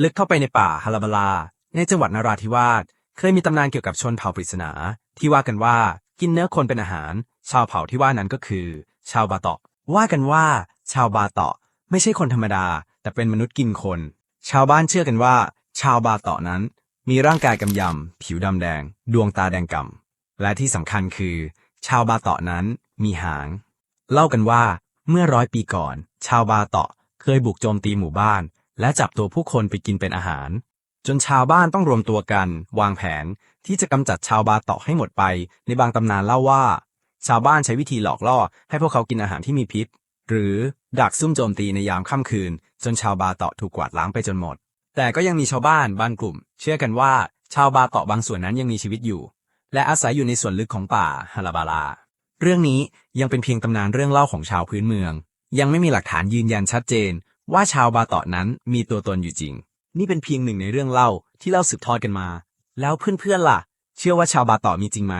ลึกเข้าไปในป่าฮาราบลา ในจังหวัดนราธิวาสเคยมีตำนานเกี่ยวกับชนเผ่าปริศนา ที่ว่ากันว่ากินเนื้อคนเป็นอาหาร ชาวเผ่าที่ว่านั้นก็คือ ชาวบาเตาะ ว่ากันว่า ชาวบาเตาะ ไม่ใช่คนธรรมดา แต่เป็นมนุษย์กินคน ชาวบ้านเชื่อกันว่า ชาวบาเตาะนั้น มีร่างกายกำยำ ผิวดำแดง ดวงตาแดงก่ำและที่สำคัญคือ ชาวบาเตาะนั้นมีหาง เล่ากันว่าเมื่อร้อยปีก่อน ชาวบาเตาะเคยบุกโจมตีหมู่บ้าน และจับตัวผู้คนไปกินเป็นอาหาร จนชาวบ้านต้องรวมตัวกัน วางแผนที่จะกำจัดชาวบาเตาะให้หมดไป ในบางตำนานเล่าว่า ชาวบ้านใช้วิธีหลอกล่อ ให้พวกเขากินอาหารที่มีพิษ หรือดักซุ่มโจมตีในยามค่ำคืน จนชาวบาเตาะถูกกวาดล้างไปจนหมด แต่ก็ยังมีชาวบ้านบางกลุ่ม เชื่อกันว่า ชาวบาเตาะบางส่วนนั้นยังมีชีวิตอยู่ และอาศัยอยู่ในส่วนลึกของป่าฮาราบาลาเรื่องนี้ยังเป็นเพียงตำนานเรื่องเล่าของชาวพื้นเมือง ยังไม่มีหลักฐานยืนยันชัดเจน ว่าชาวบาเตาะนั้นมีตัวตนอยู่จริง นี่เป็นเพียงหนึ่งในเรื่องเล่าที่เล่าสืบทอดกันมา แล้วเพื่อนๆล่ะ เชื่อว่าชาวบาเตาะมีจริงไหม